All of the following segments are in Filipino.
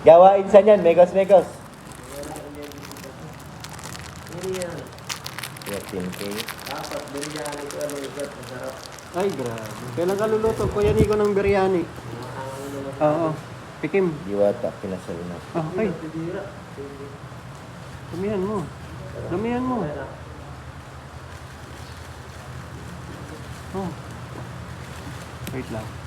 Gawain sa yan, Megos, Megos. 13K. Ay, grabe. Kailan ka luluto? Kuya Nico ng biryani. Oo. Pikim. Diwata, pinasal na. Ah, ay. Damihan mo. Damihan mo. Oh. Wait lang.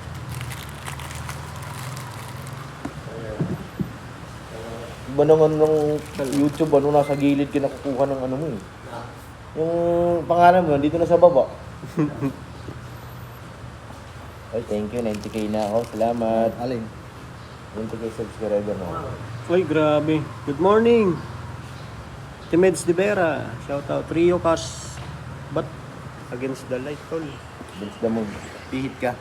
Iba naman nung YouTube, ano, nasa gilid ka nakukuha ng ano mo eh. Yung pangalan mo, dito na sa baba. Ay, thank you. 90k na ako. Salamat. Alin? 90k subscriber na ako. Uy, grabe. Good morning. Timeds de Vera. Shout out. Rio Cas. But against the light, tol. Bilis na mo. Pihit ka.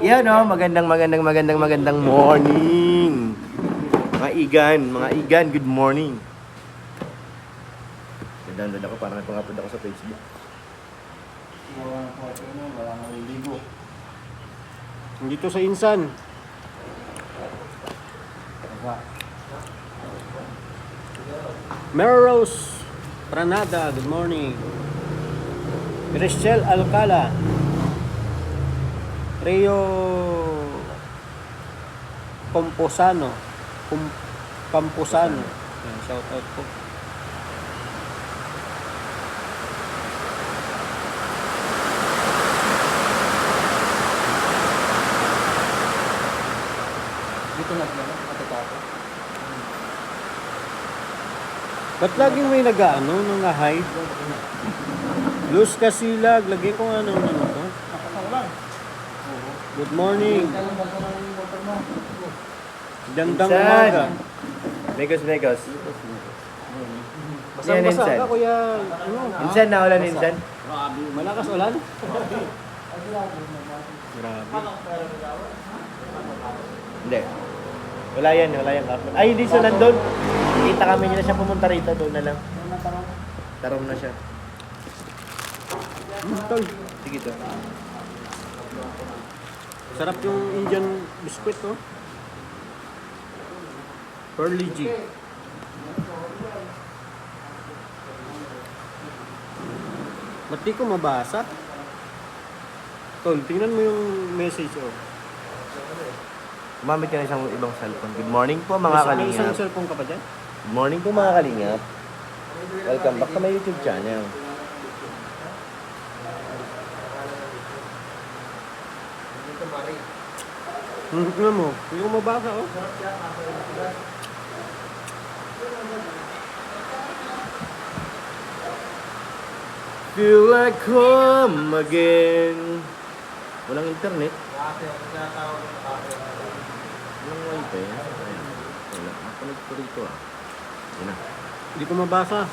Yan o, magandang, magandang, magandang, magandang morning. Mga igan, mga igan, good morning. Nagdownload ako, parang nagpang-upload ako sa Facebook. Dito sa Insan. Melrose Pranada, good morning. Christel Alcala. Rio Pomposano. Pum Pampusano. Yan, shout out po. Dito na ano, matatapo. Ba't laging may nag-ano, nung hide Luz Casilag, lagay ko ng ano to. Good morning. Gandang Insan. umaga. Megos. Basang Yan, basa Insan. ka kuya. Ano? Insan, naulan Insan. Malakas ulan? Grabe. Hindi. Wala yan, wala yan. kapon. Ay, hindi siya nandun. Kita kami niya na siya pumunta rito, doon na lang. Tarom na siya. Mm, Tol, Sige to. sarap yung Indian biscuit oh. Pearly G. Ba't di ko mabasa? Tol, tingnan mo yung message oh. Gumamit ka na isang ibang cellphone. Good morning po mga May isang- cellphone ka pa dyan? Good morning po mga kalingap. Welcome back to my YouTube channel. Hmm, tingnan mo. Hindi ko mabasa oh. Feel like home again. Walang internet. Walang wifi. Ayan. Wala. Napalag ko rito ah. Yan na. Hindi ko mabasa.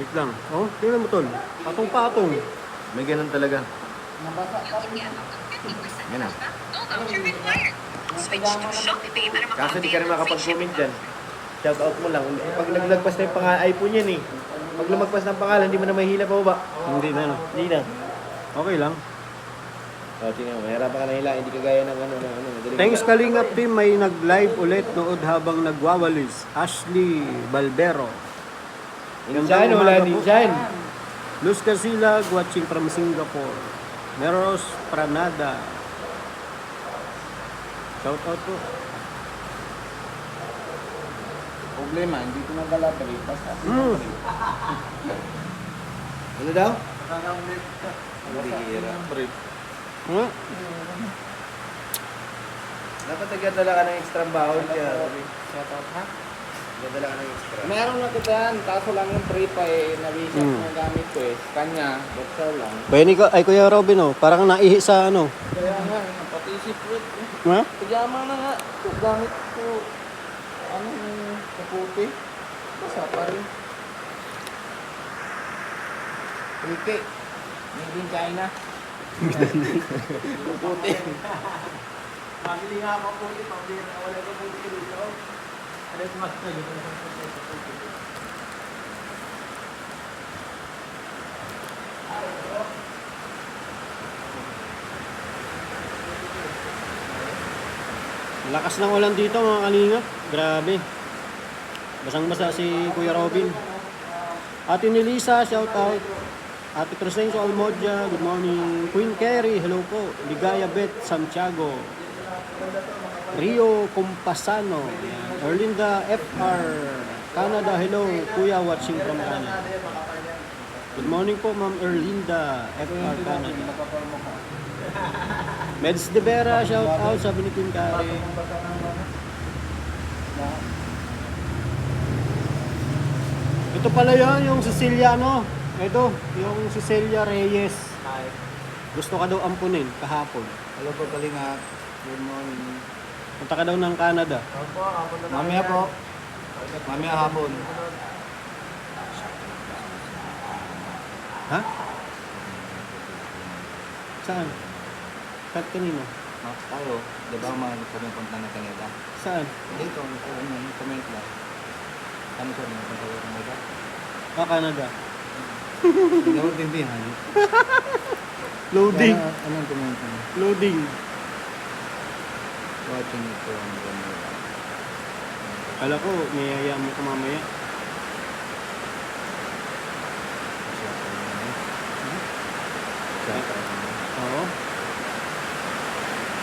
Wait lang. Oh, tingnan mo tol. Patong-patong. May ganun talaga. Yan na. Switch to Shopee para Kaso di ka rin makapag-comment dyan. Shout out mo lang. Pag naglagpas na yung pangalan, iPhone yan eh. Pag lumagpas ng pangalan, hindi mo na mahihila pa ba? Hindi na no. Hindi na. Okay lang. O, tingnan mo. Mahirapan ka na hila. Hindi ka gaya ng ano, ng ano. Madaling Thanks Kalingap Team, may nag-live ulit nood habang nagwawalis. Ashley Balbero. Insan, wala din dyan. Luz Casilag watching from Singapore. Meros Pranada. Shout out po. Problema, hindi ko nagala break. Basta Hmm. Ano daw? break. Nga? Dapat nagdadala ka ng extra bawal kaya. Shout out ha? Nagdadala ka ng extra. Meron na kita yan, kaso lang yung pre pa eh, nawisip Hmm. na gamit ko eh. Kanya, boxer lang. Kuya Nico, ay Kuya Robin oh, parang naihi sa ano. Kaya nga, pati si Fred eh. Nga? Pajama na nga, gamit ko. Ano yung kaputi? Basta pa rin. Puti. Made in China. Puti. Pabili nga ako puti, pabili na wala ko puti dito. Ano yung mas na yun? Lakas ng ulan dito mga kalingap. Grabe. Basang-basa si Kuya Robin. Ate Nelisa, shout out. Ate Crescencio Almodja, good morning. Queen Carrie, hello po. Ligaya Bet Santiago. Rio Compasano. Erlinda FR. Canada, hello. Kuya watching from Canada. Good morning po, Ma'am Erlinda FR Canada. Meds de Vera, shout out, sabi ni Carrie. Ito pala yun, yung Cecilia, ano? Ito, yung Cecilia Reyes. Gusto ka daw ampunin kahapon. Hello po, Kalinga. Good morning. Punta ka daw ng Canada. Mamaya po. Mamaya hapon. Ha? Saan? Kat kanino? Ma, tayo, di ba mga pumupunta na Canada? Saan? Dito, ano, comment lang. Ano sir, pumupunta ko Canada? Ah, Canada. Hindi ako tindihan. Loading. Ano, anong mo? Loading. Watching it from Canada. Kala ko, niyaya mo ko mamaya. Oo.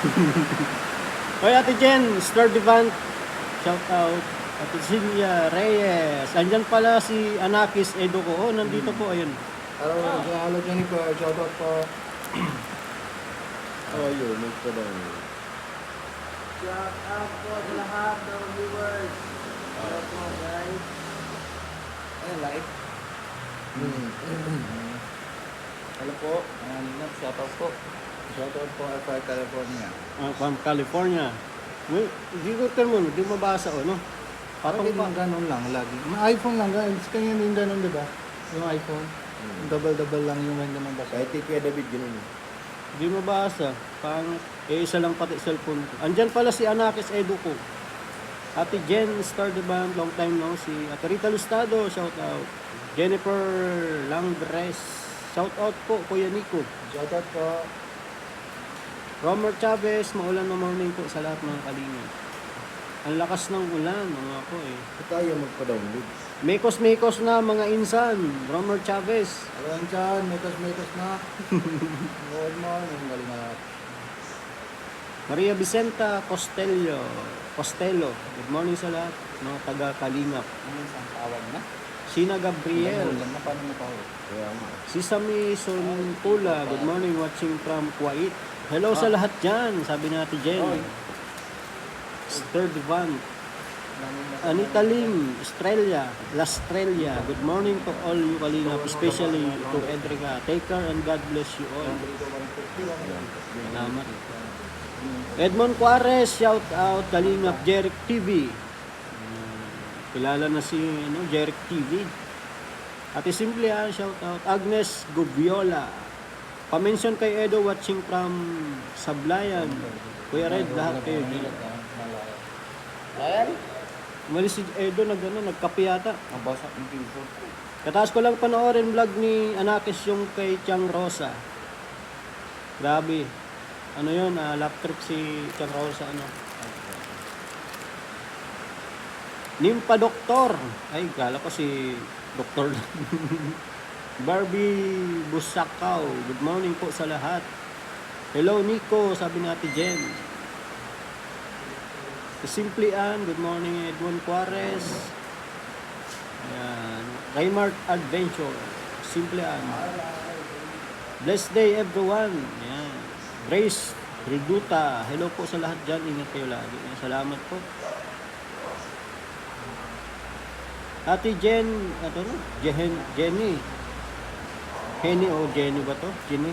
Hoy, Ate Jen, Star Devant. Shout out. Celia Reyes. Andyan pala si Anakis Edo ko. Oh, nandito po, ayun. Hello, hello Jennifer. Shout out po. How are you? Make ko daw. Shout out po sa lahat ng viewers. Hello po guys. Ano, live? Hello po. Ano, shout out po. Shout out po FR California. Ah, from California. Well, Hindi ko termo, hindi mabasa, oh, no? Parang ibang ganun lang lagi. May iPhone lang guys. Kanya din ganun, di ba? Yung iPhone. Double-double lang yung hindi naman basa. Kahit kay Kuya David, ganun. eh. Hindi mabasa. Pang, eh, isa lang pati cellphone ko. Andyan pala si Anakis Edo ko. Ate Jen, Star the Band, long time no si Ate Rita Lustado, shout out. Jennifer Langres, shout out po, Kuya Nico. Shout out po. Romer Chavez, maulan na morning po sa lahat ng kalinga. Ang lakas ng ulan, mga ko eh. Ba't tayo magpa-download? Mekos-mekos na mga insan, Romer Chavez. Hello dyan. Metos-metos na. Good morning. Galing na. Maria Vicenta Costello, Costello. Good morning sa lahat, mga taga Kalingap. Ano yung isang tawag na? Sina Gabriel, Ulan na. Paano mo tawag? Kaya nga. Sesame Sontula, good morning watching from Kuwait. Hello sa lahat dyan, sabi ni Ate Jen. Esther Divan, Anita Lim, Estrella, La Estrella, good morning to all you Kalingap, especially to Edrica. Take care and God bless you all. Salamat. Edmond Juarez, shout out Kalingap Jeric TV. Hmm, Kilala na si ano, Jeric TV. Ate Simple ah, shout out. Agnes Gubiola. Pa-mention kay Edo watching from Sablayan. Kuya Red, lahat kayo. Ayan. Umalis si Edo, nag, ano, nagkape yata. Ang basak ng pinto. Kataas ko lang panoorin vlog ni Anakis yung kay Chang Rosa. Grabe. Ano yun, ah, lap trip si Chang Rosa, ano. Nimpa Doktor. Ay, kala ko si Doktor. Barbie Busakaw. Good morning po sa lahat. Hello Nico, sabi ni Ate Jen. Simply Ann, good morning Edwin Juarez. Ayan. Raymart Adventure. Simple Ann. Blessed day everyone. Ayan. Grace Reduta. Hello po sa lahat dyan. Ingat kayo lagi. Ayan, Salamat po. Ate Jen, ano no? Jen, Jenny. Henny o Jenny ba to? Jenny.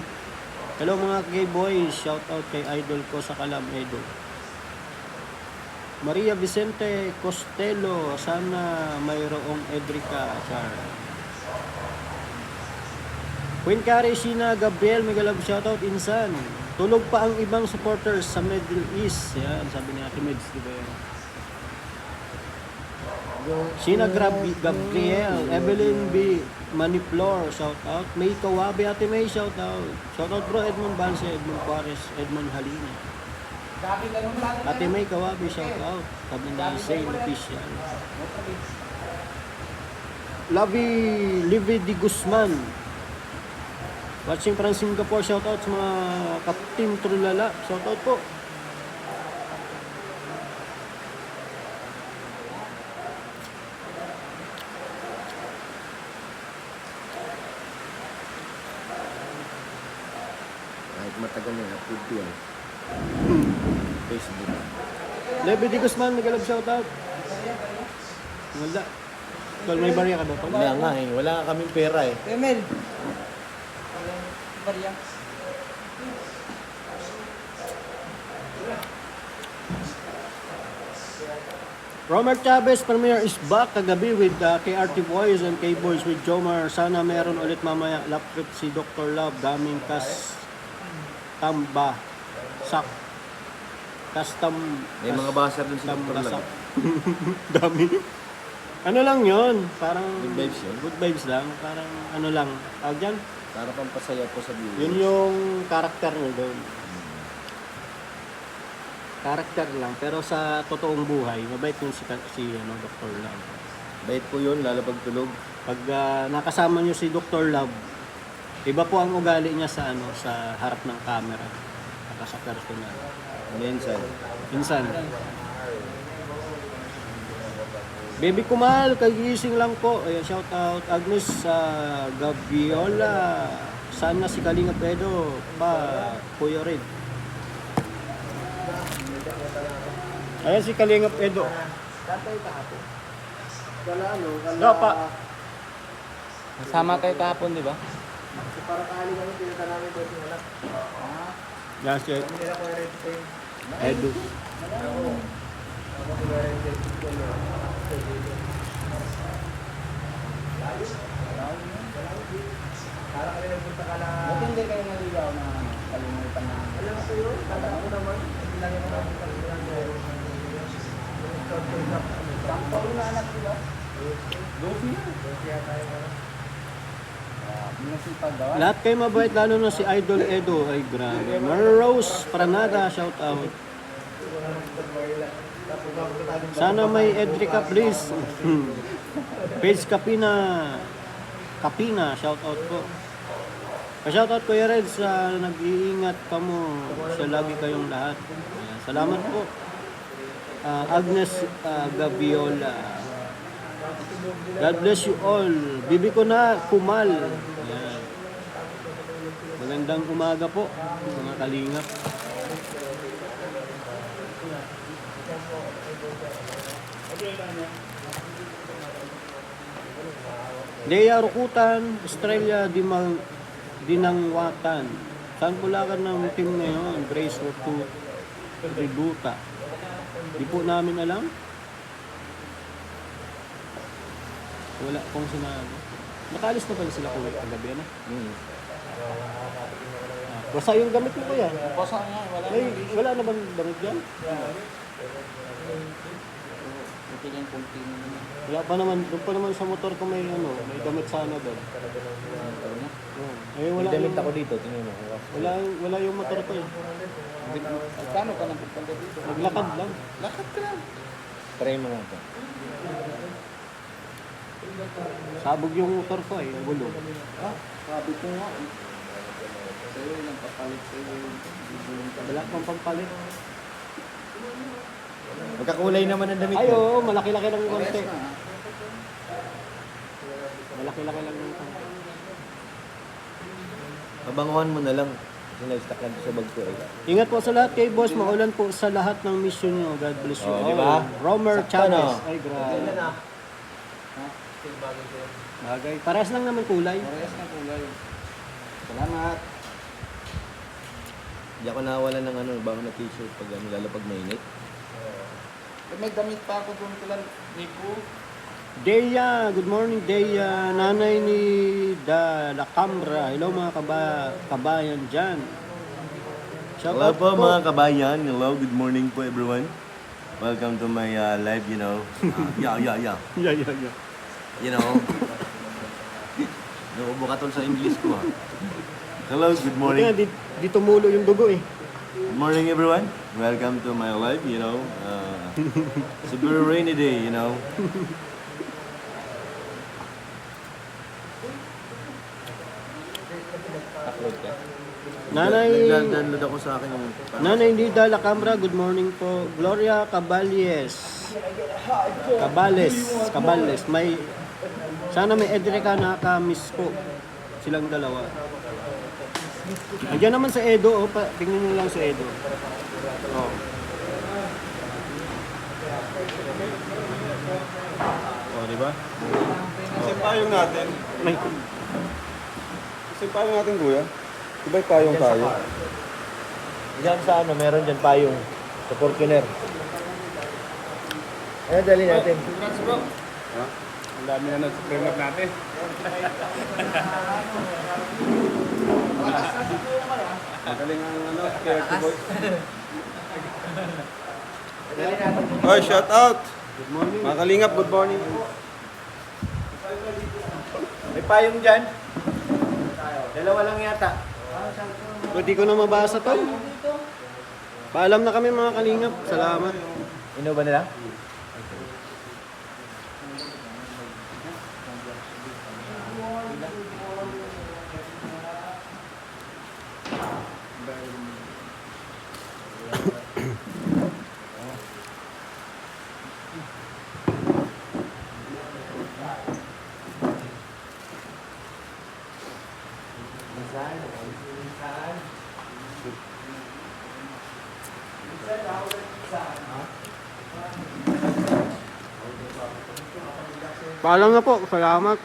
Hello mga gay boys. Shout out kay idol ko sa Kalam Edo. Maria Vicente Costello, sana mayroong Edrica Char. Queen Carrie Sheena Gabriel, may galab shoutout insan. Tulog pa ang ibang supporters sa Middle East. Yan, sabi ni Ate Mids, di ba yan? Sheena Grab- Gabriel, Evelyn B. Maniflor, shout out. May Kawabe, Ate May, shout out. Shout out bro, Edmond Banse, Edmond Juarez, Edmond Halina. Ate May Kawabi, shout out. Sabi ni Zane Official. Lavi Livy Di Guzman. Watching from Singapore, shout out sa mga ka-team Trulala. Shout out po. Kahit matagal na upload ko yan. Facebook. Di Guzman, nagalab shout out. Wala. Tol, may barya ka ba? Tol? Wala nga eh. Wala nga kaming pera eh. Emel. Barya. Romer Chavez Premier is back kagabi with uh, KRT Boys and K-Boys with Jomar. Sana meron ulit mamaya lap trip si Dr. Love. Daming kas tamba sak custom May mga baser dun sa basak. Lang. Dami. Ano lang yon Parang Good vibes yun. Good vibes lang. Parang ano lang. Tawag dyan? Para pampasaya po sa viewer. Yun yung karakter niya doon. Karakter lang. Pero sa totoong buhay, mabait yung si, si ano, Dr. Love. Bait po yun, lalo pag tulog. Pag ah, nakasama niyo si Dr. Love, iba po ang ugali niya sa ano sa harap ng camera. Saka sa personal. Minsan. Minsan. Baby Kumal, kagising lang po. Ayan, shout out Agnes sa Gabiola. Sana si Kalinga Pedro pa Kuya Red. Ayan si Kalinga Pedro. Kala ano, kala... Dapa. Kasama kayo kahapon, di ba? Para kali kami, pinata namin doon yung anak. Yan si Edu. Ba't hindi kayo naligaw na kalimutan na? Alam ko yun, kala ko naman. Hindi lang yung mga Sampo na anak, di ba? Na. Dosi yata yung Minasipag daw. Lahat kayo mabait, lalo na si Idol Edo. Ay, grabe. Mary Rose Pranada, shout out. Sana may Edrica, please. Page Kapina. Kapina, shout out po. Pa-shout out Kuya Red sa nag-iingat ka mo sa lagi kayong lahat. Salamat po. Ah, Agnes ah, Gabiola. God bless you all. Bibi ko na kumal. Ayan. Magandang umaga po, mga kalingap. Lea Rukutan, Australia Dimang, Dinangwatan. Saan bulakan ng team ngayon? Grace or to Tributa. Di po namin alam. Wala pong sinabi. Nakaalis na pala sila kuya kagabi, ano? Hmm. Ah, Basta yung gamit mo kuya. Basa nga, wala. May, wala na bang damit dyan? Buti yung kunti na naman. Wala pa naman, doon pa naman sa motor ko may ano, may damit sana doon. Oo. Eh, wala May damit yung, ako dito, tingnan mo. wala, wala yung motor ko eh. Kano ka nang pupunta dito? Naglakad lang. Lakad ka lang. Try mo nga ito. Sabog yung motor ko eh, ang gulo. Ah, sabi ko nga. eh. Sa'yo, nagpapalit sa'yo. Wala pang pampalit. Magkakulay naman ang damit Ay, mo. oo, malaki-laki lang yung konti. Na, ah. Malaki-laki lang yung konti. Pabanguhan mo na lang. Kasi na-stack lang sa bag ko eh. Ingat po sa lahat kay boss, maulan po sa lahat ng mission nyo. God bless you Oh, di ba? Romer Sakto, Chavez. no? Ay, grabe. Ha? Bagay. Parehas lang naman kulay. Parehas na kulay. Salamat. Hindi ako nawalan ng ano, bago na t-shirt pag ano, lalo pag mainit. Eh, May damit pa ako doon kila Nico. Deya, good morning Deya, nanay ni Da La Cambra. Hello mga kaba, kabayan dyan. Shout Hello out po mga kabayan. Hello, good morning po everyone. Welcome to my uh, live, you know. Uh, yeah, yeah, yeah. Yeah, yeah, yeah. You know. Nauubo ka tol sa English ko ha. Hello, good morning. di, di tumulo yung dugo eh. Good morning, everyone. Welcome to my life, you know. Uh, it's a very rainy day, you know. Nanay, Nag-download ako sa akin yung... Nanay Nida Lacambra, good morning po. Gloria Cabales. Cabales, Cabales. May, sana may Edrica na ka-miss po. Silang dalawa. Andiyan naman sa Edo, oh. Pa, tingnan nyo lang sa Edo. Oh. Oh, di ba? Kasi payong natin. May, Kasi payong natin, kuya. Diba yung payong tayo? Diyan sa ano, meron dyan payong sa Fortuner. Ano dali natin? Ang dami na nag-frame up natin. Magaling ang ano, Kaya boy. Oy, shout out! good morning. Mga kalingap, good morning. May payong dyan. Dalawa lang yata. Pwede ko na mabasa to. Paalam na kami mga kalingap. Salamat. Ino ba nila? Paalam na po. Salamat.